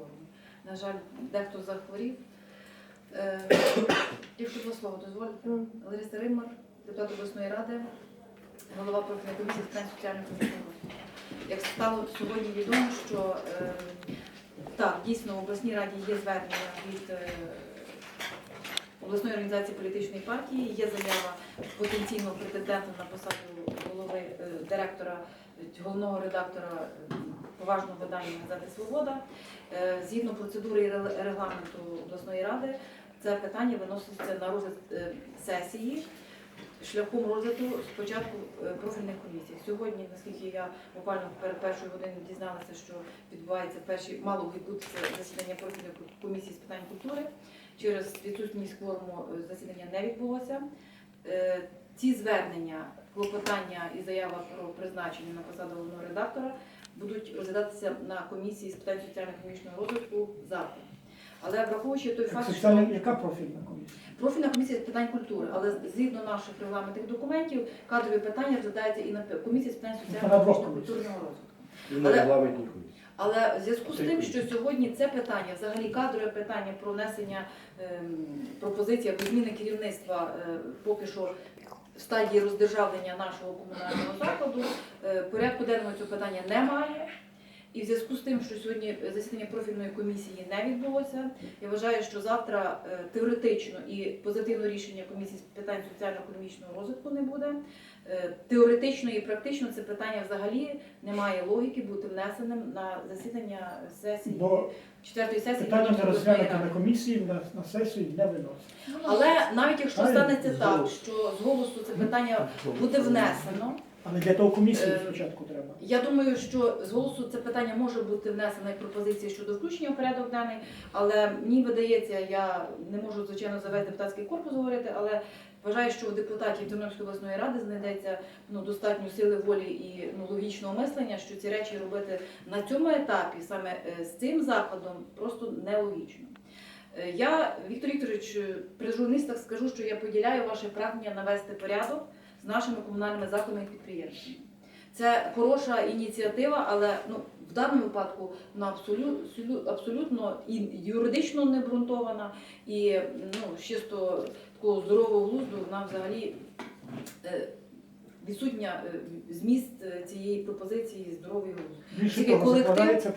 кворуму. На жаль, дехто захворів. Е, Якщо два слова дозволите. Лариса Римар, депутат обласної ради, голова профільної комісії з питань соціальної політики. Як стало сьогодні відомо, що е, так, дійсно в обласній раді є звернення від е, обласної організації політичної партії, є заява потенційного претендента на посаду голови директора, головного редактора поважного видання газети Свобода. Е, Згідно процедури регламенту обласної ради, це питання виноситься на розгляд е, сесії шляхом розгляду спочатку е, профільних комісій. Сьогодні, наскільки я буквально перед першою годиною дізналася, що відбувається перші, мало відбутися засідання профільної комісії з питань культури. Через відсутність кворуму е, засідання не відбулося. Ці звернення, клопотання і заява про призначення на посаду головного редактора будуть розглядатися на комісії з питань соціально-економічного розвитку завтра. Але враховуючи той факт, що Соціальна, яка профільна комісія? Профільна комісія з питань культури, але згідно наших регламентних документів, кадрові питання розглядаються і на комісії з питань соціально-економічного культурного розвитку. І на Але- регламентній комісії. Але в зв'язку з тим, що сьогодні це питання, взагалі кадрове питання про внесення ем, пропозиції або зміни керівництва е, поки що стадії роздержавлення нашого комунального закладу, е, порядку денного цього питання немає. І в зв'язку з тим, що сьогодні засідання профільної комісії не відбулося, я вважаю, що завтра е, теоретично і позитивне рішення комісії з питань соціально-економічного розвитку не буде. Е, Теоретично і практично це питання взагалі не має логіки бути внесеним на засідання сесії Бо четвертої сесії питання не обласної на комісії, на, на сесію не виносить. Але навіть якщо станеться так, що з голосу це питання буде внесено, Але для того комісію Е, спочатку треба. Я думаю, що з голосу це питання може бути внесено як пропозиція щодо включення в порядок денний, але мені видається, я не можу звичайно за весь депутатський корпус говорити, але вважаю, що у депутатів Тернопільської обласної ради знайдеться ну достатньо сили волі і ну логічного мислення, що ці речі робити на цьому етапі саме е, з цим закладом просто нелогічно. Е, Я, Віктор Вікторович, при журналістах скажу, що я поділяю ваше прагнення навести порядок з нашими комунальними закладами і підприємствами. Це хороша ініціатива, але ну, в даному випадку вона абсолютно, абсолютно і юридично не обґрунтована, і ну, чисто такого здорового глузду вона взагалі е, відсутня е, зміст е, цієї пропозиції здоровий глузд. Більше того, закладається